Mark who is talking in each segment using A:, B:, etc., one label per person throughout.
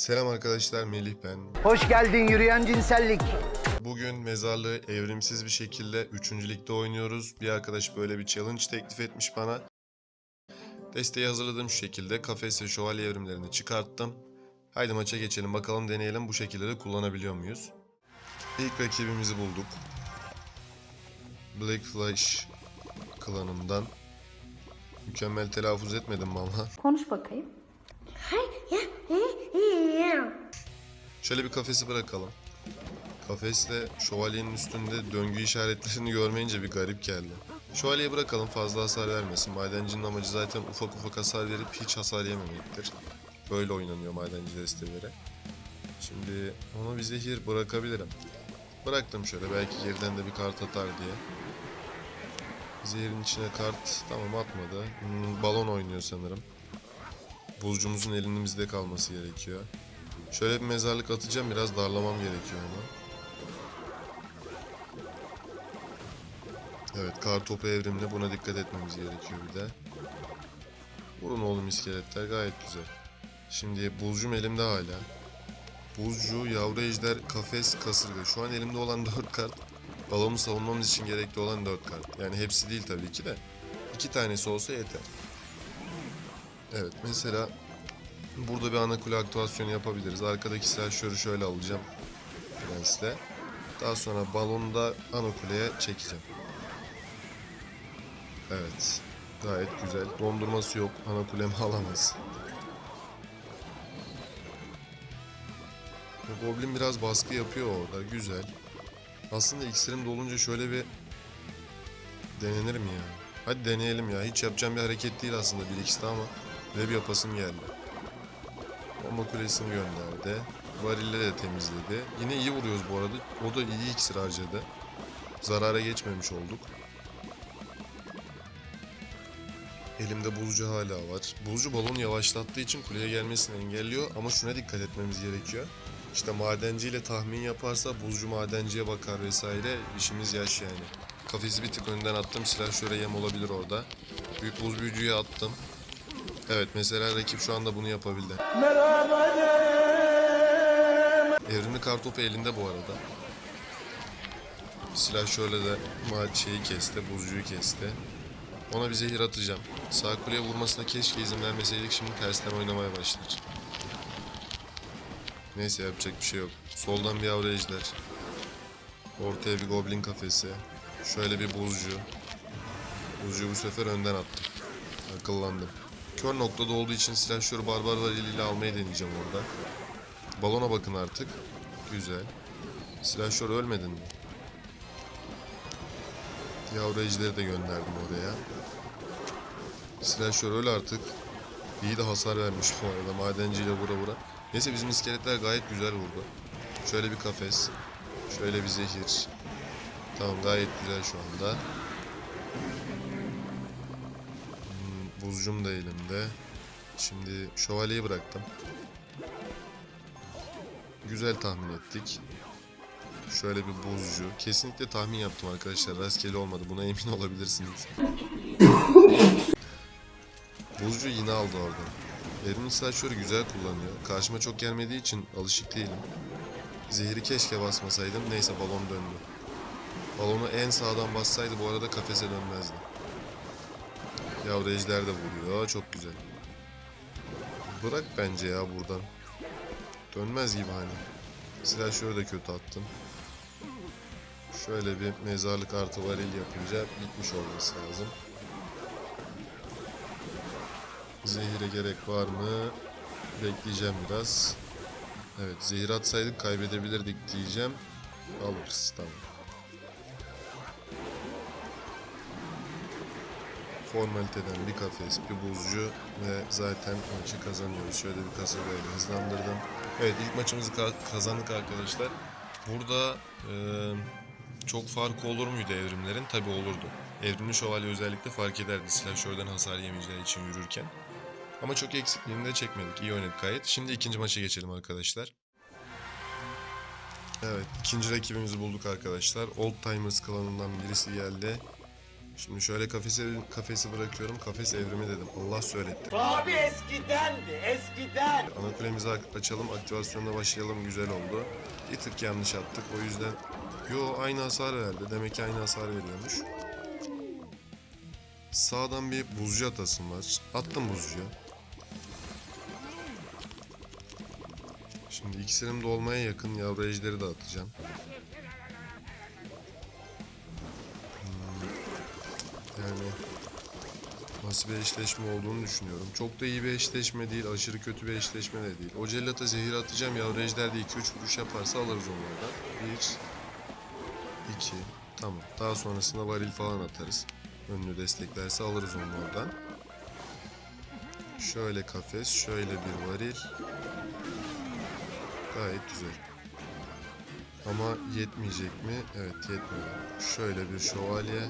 A: Selam arkadaşlar Melih ben.
B: Hoş geldin yürüyen cinsellik.
A: Bugün mezarlığı evrimsiz bir şekilde 3. ligde oynuyoruz. Bir arkadaş böyle bir challenge teklif etmiş bana. Desteği hazırladığım şu şekilde kafes ve şövalye evrimlerini çıkarttım. Haydi maça geçelim bakalım deneyelim bu şekilde de kullanabiliyor muyuz? İlk rakibimizi bulduk. Black Flash klanından. Mükemmel telaffuz etmedim valla.
C: Konuş bakayım.
A: Şöyle bir kafesi bırakalım. Kafeste şövalyenin üstünde döngü işaretlerini görmeyince bir garip geldi. Şövalyeyi bırakalım fazla hasar vermesin. Madencinin amacı zaten ufak ufak hasar verip hiç hasar yememektir. Böyle oynanıyor madenci desteleri. Şimdi ona bir zehir bırakabilirim. Bıraktım şöyle belki geriden de bir kart atar diye. Zehirin içine kart tamam atmadı. Hmm, balon oynuyor sanırım. Buzcumuzun elimizde kalması gerekiyor. Şöyle bir mezarlık atacağım biraz darlamam gerekiyor onu. Evet kar topu evrimli buna dikkat etmemiz gerekiyor bir de. Vurun oğlum iskeletler gayet güzel. Şimdi buzcum elimde hala. Buzcu, yavru ejder, kafes, kasırga. Şu an elimde olan 4 kart. Balonu savunmamız için gerekli olan 4 kart. Yani hepsi değil tabii ki de. 2 tanesi olsa yeter. Evet mesela Burada bir ana kule aktivasyonu yapabiliriz. Arkadaki silahşörü şöyle alacağım. Prens'le. Daha sonra balonu da ana kuleye çekeceğim. Evet. Gayet güzel. Dondurması yok. Ana kulemi alamaz. Goblin biraz baskı yapıyor orada. Güzel. Aslında iksirim dolunca şöyle bir denenir mi ya? Hadi deneyelim ya. Hiç yapacağım bir hareket değil aslında bir ikisi de ama bir yapasım geldi. Bomba kulesini gönderdi. Varille de temizledi. Yine iyi vuruyoruz bu arada. O da iyi iksir harcadı. Zarara geçmemiş olduk. Elimde buzcu hala var. Buzcu balonu yavaşlattığı için kuleye gelmesini engelliyor ama şuna dikkat etmemiz gerekiyor. İşte madenciyle tahmin yaparsa buzcu madenciye bakar vesaire işimiz yaş yani. Kafesi bir tık önden attım silah şöyle yem olabilir orada. Büyük buz büyücüye attım. Evet mesela rakip şu anda bunu yapabildi. Evrimli kartopu elinde bu arada. Silah şöyle de şeyi kesti, buzcuyu kesti. Ona bir zehir atacağım. Sağ kuleye vurmasına keşke izin vermeseydik şimdi tersten oynamaya başlar. Neyse yapacak bir şey yok. Soldan bir yavru ejder. Ortaya bir goblin kafesi. Şöyle bir buzcu. Buzcuyu bu sefer önden attım. Akıllandım. Kör noktada olduğu için silahşörü barbarlar eliyle almayı deneyeceğim orada. Balona bakın artık. Güzel. Silahşör ölmedin mi? Yavru ejderi de gönderdim oraya. Silahşör öl artık. İyi de hasar vermiş bu arada madenciyle vura vura. Neyse bizim iskeletler gayet güzel vurdu. Şöyle bir kafes. Şöyle bir zehir. Tamam gayet güzel şu anda. Buzcum da elimde. Şimdi şövalyeyi bıraktım. Güzel tahmin ettik. Şöyle bir buzcu. Kesinlikle tahmin yaptım arkadaşlar. Rastgele olmadı. Buna emin olabilirsiniz. buzcu yine aldı orada. Evrimin silahşörü güzel kullanıyor. Karşıma çok gelmediği için alışık değilim. Zehri keşke basmasaydım. Neyse balon döndü. Balonu en sağdan bassaydı bu arada kafese dönmezdi. Yavru ejder de vuruyor. Çok güzel. Bırak bence ya buradan. Dönmez gibi hani. Silah şöyle de kötü attım. Şöyle bir mezarlık artı varil yapınca bitmiş olması lazım. Zehire gerek var mı? Bekleyeceğim biraz. Evet zehir atsaydık kaybedebilirdik diyeceğim. Alırız tamam. Formaliteden bir kafes, bir buzcu ve zaten maçı kazanıyoruz. Şöyle bir kasırgayla hızlandırdım. Evet ilk maçımızı ka- kazandık arkadaşlar. Burada e, çok fark olur muydu evrimlerin? Tabi olurdu. Evrimli şövalye özellikle fark ederdi silahşörden hasar yemeyeceği için yürürken. Ama çok eksikliğini de çekmedik. İyi oynadık gayet. Şimdi ikinci maça geçelim arkadaşlar. Evet ikinci rakibimizi bulduk arkadaşlar. Old Timers klanından birisi geldi. Şimdi şöyle kafesi, kafesi bırakıyorum. Kafes evrimi dedim. Allah söyletti.
C: Abi eskidendi, eskiden.
A: Ana kulemizi açalım. Aktivasyonuna başlayalım. Güzel oldu. Bir tık yanlış attık. O yüzden... Yo aynı hasar verdi. Demek ki aynı hasar veriyormuş. Sağdan bir buzcu atasım var. Attım buzcuya. Şimdi iksirim dolmaya yakın yavru ejderi de atacağım. Bir eşleşme olduğunu düşünüyorum. Çok da iyi bir eşleşme değil, aşırı kötü bir eşleşme de değil. O cellata zehir atacağım, yavru ejder de 2-3 vuruş yaparsa alırız onlardan. 1 2 Tamam. Daha sonrasında varil falan atarız. Önünü desteklerse alırız onlardan. Şöyle kafes, şöyle bir varil. Gayet güzel. Ama yetmeyecek mi? Evet yetmiyor. Şöyle bir şövalye.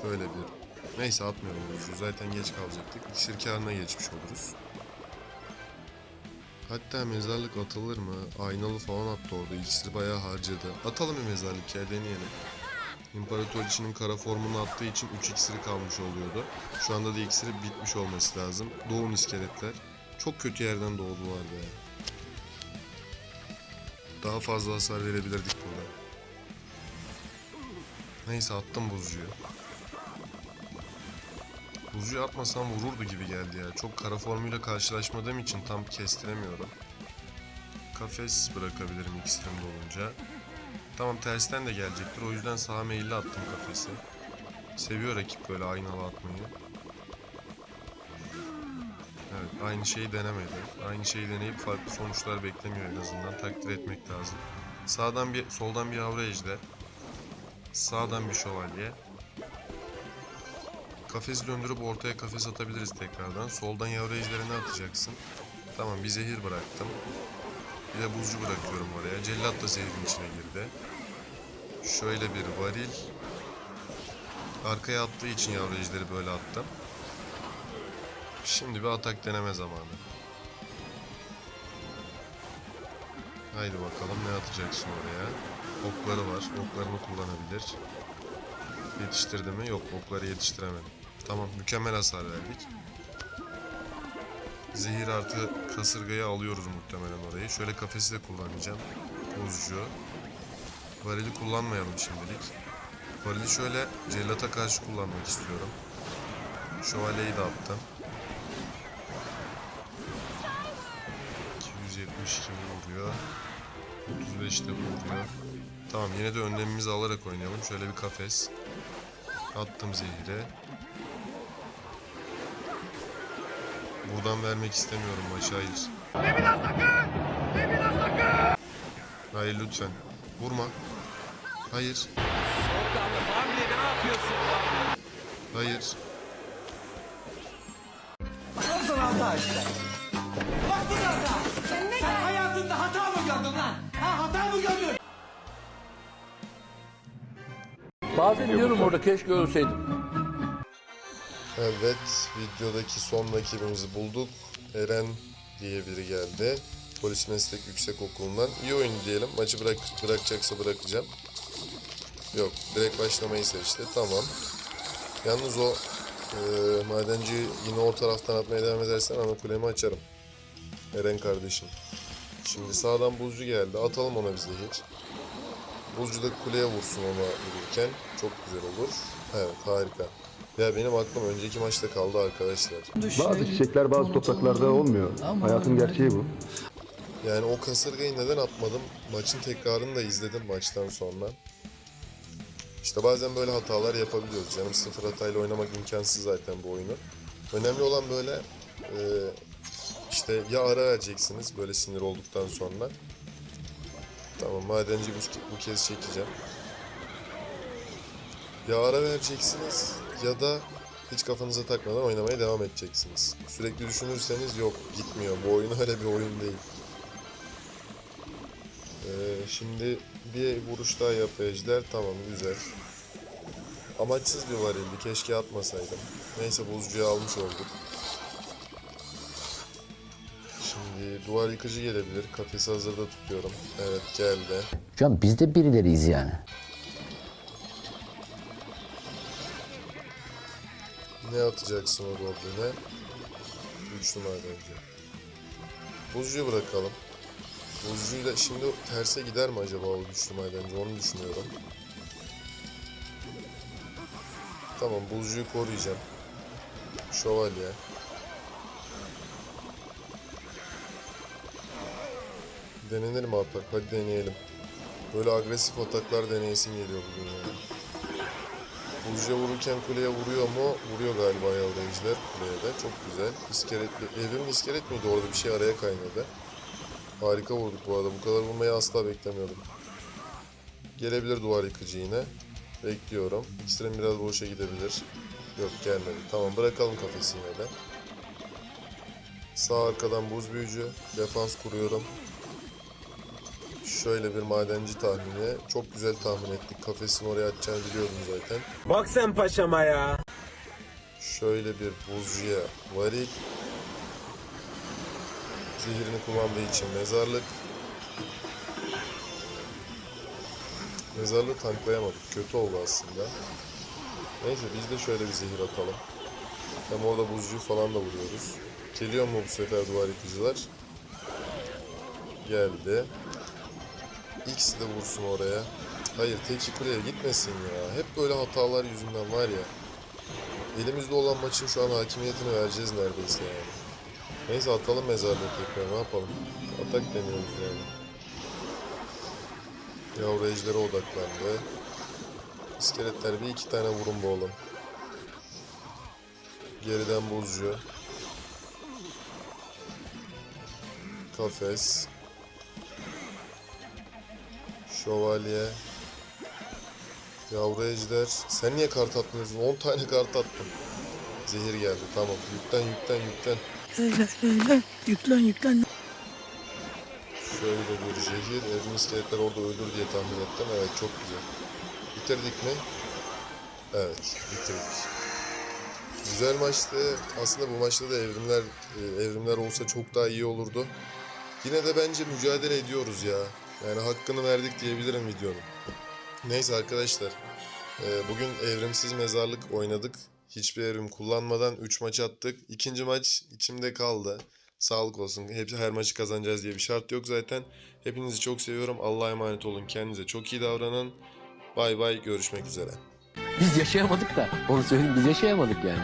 A: Şöyle bir... Neyse atmıyorum ucu. Zaten geç kalacaktık. İksir karına geçmiş oluruz. Hatta mezarlık atılır mı? Aynalı falan attı orada. İksir bayağı harcadı. Atalım bir mezarlık ya deneyelim. İmparatoriçinin kara formunu attığı için 3 iksiri kalmış oluyordu. Şu anda da iksiri bitmiş olması lazım. Doğum iskeletler. Çok kötü yerden doğdular be. Daha fazla hasar verebilirdik burada. Neyse attım buzcuyu. Buzcuyu atmasam vururdu gibi geldi ya. Çok kara formuyla karşılaşmadığım için tam kestiremiyorum. Kafes bırakabilirim iksirim dolunca. Tamam tersten de gelecektir. O yüzden sağa meyilli attım kafesi. Seviyor rakip böyle aynalı atmayı. Evet aynı şeyi denemedi. Aynı şeyi deneyip farklı sonuçlar beklemiyor en azından. Takdir etmek lazım. Sağdan bir soldan bir yavru ejder. Sağdan bir şövalye. Kafesi döndürüp ortaya kafes atabiliriz tekrardan. Soldan yavru ejderini atacaksın. Tamam bir zehir bıraktım. Bir de buzcu bırakıyorum oraya. Cellat da zehirin içine girdi. Şöyle bir varil. Arkaya attığı için yavru ejderi böyle attım. Şimdi bir atak deneme zamanı. Haydi bakalım ne atacaksın oraya. Okları var. Oklarını kullanabilir. Yetiştirdi mi? Yok okları yetiştiremedim. Tamam mükemmel hasar verdik. Zehir artı kasırgayı alıyoruz muhtemelen orayı. Şöyle kafesi de kullanacağım. Buzcu. Varili kullanmayalım şimdilik. Varili şöyle cellata karşı kullanmak istiyorum. Şövalyeyi de attım. 272 vuruyor. 35 de vuruyor. Tamam yine de önlemimizi alarak oynayalım. Şöyle bir kafes. Attım zehire. Buradan vermek istemiyorum maçı hayır. Hayır lütfen. Vurma. Hayır. Hayır.
C: Nasıl hata işte? Bak bu hata. Sen hayatında hata mı gördün lan? Ha hata mı gördün?
D: Bazen diyorum orada keşke ölseydim.
A: Evet, videodaki son rakibimizi bulduk. Eren diye biri geldi. Polis Meslek Yüksek Okulu'ndan. İyi oyun diyelim. Maçı bırak, bırakacaksa bırakacağım. Yok, direkt başlamayı seçti. Tamam. Yalnız o e, madenci yine o taraftan atmaya devam edersen ana kulemi açarım. Eren kardeşim. Şimdi sağdan buzcu geldi. Atalım ona bir zehir. Buzcu da kuleye vursun ona vururken. Çok güzel olur. Evet harika. Ya benim aklım önceki maçta kaldı arkadaşlar.
E: Bazı çiçekler bazı topraklarda olmuyor. Hayatın gerçeği bu.
A: Yani o kasırgayı neden atmadım? Maçın tekrarını da izledim maçtan sonra. İşte bazen böyle hatalar yapabiliyoruz. Canım sıfır hatayla oynamak imkansız zaten bu oyunu. Önemli olan böyle e, işte ya ara vereceksiniz böyle sinir olduktan sonra. Tamam madenci bu, bu kez çekeceğim. Ya ara vereceksiniz ya da hiç kafanıza takmadan oynamaya devam edeceksiniz. Sürekli düşünürseniz yok gitmiyor. Bu oyun öyle bir oyun değil. Ee, şimdi bir vuruş daha yap. Tamam güzel. Amaçsız bir varildi. Keşke atmasaydım. Neyse buzcuyu almış olduk. Şimdi duvar yıkıcı gelebilir. Kafesi hazırda tutuyorum. Evet geldi.
F: Can biz de birileriyiz yani.
A: Ne atacaksın o gobline? Güçlü madenci. Buzcuyu bırakalım. Buzcuyu da şimdi terse gider mi acaba o güçlü madenci onu düşünüyorum. Tamam buzcuyu koruyacağım. Şövalye. Denenir mi atak? Hadi deneyelim. Böyle agresif ataklar deneyesim geliyor bugün yani. Buzcuya vururken kuleye vuruyor mu? Vuruyor galiba yavrayıcılar kuleye de. Çok güzel. İskeletli. Evrim iskelet miydi? Orada bir şey araya kaynadı. Harika vurduk bu arada. Bu kadar vurmayı asla beklemiyordum. Gelebilir duvar yıkıcı yine. Bekliyorum. İkisinden biraz boşa gidebilir. Yok gelmedi. Tamam bırakalım kafesi yine de. Sağ arkadan buz büyücü. Defans kuruyorum. Şöyle bir madenci tahmini. Çok güzel tahmin ettik. Kafesini oraya atacağını biliyordum zaten.
F: Bak sen paşama ya.
A: Şöyle bir buzcuya varil. Zehirini kullandığı için mezarlık. Mezarlığı tanklayamadık. Kötü oldu aslında. Neyse biz de şöyle bir zehir atalım. Hem orada buzcuyu falan da vuruyoruz. Geliyor mu bu sefer duvar yıkıcılar? Geldi. İkisi de vursun oraya. Hayır teki kuleye gitmesin ya. Hep böyle hatalar yüzünden var ya. Elimizde olan maçın şu an hakimiyetini vereceğiz neredeyse yani. Neyse atalım mezarlığı tekrar ne yapalım. Atak deniyoruz yani. Yavru ejdere odaklandı. İskeletler bir iki tane vurun bu oğlum. Geriden buzcu. Kafes. Şövalye. Yavru ejder. Sen niye kart atmıyorsun? 10 tane kart attım. Zehir geldi. Tamam. Yüklen yüklen yüklen.
G: Yüklen yüklen.
A: Şöyle bir zehir. Evrim iskeletler orada ölür diye tahmin ettim. Evet çok güzel. Bitirdik mi? Evet bitirdik. Güzel maçtı. Aslında bu maçta da evrimler e, evrimler olsa çok daha iyi olurdu. Yine de bence mücadele ediyoruz ya. Yani hakkını verdik diyebilirim videonun. Neyse arkadaşlar. e, Bugün evrimsiz mezarlık oynadık. Hiçbir evrim kullanmadan 3 maç attık. İkinci maç içimde kaldı. Sağlık olsun. Hep her maçı kazanacağız diye bir şart yok zaten. Hepinizi çok seviyorum. Allah'a emanet olun. Kendinize çok iyi davranın. Bay bay. Görüşmek üzere.
H: Biz yaşayamadık da. Onu söyleyeyim biz yaşayamadık yani.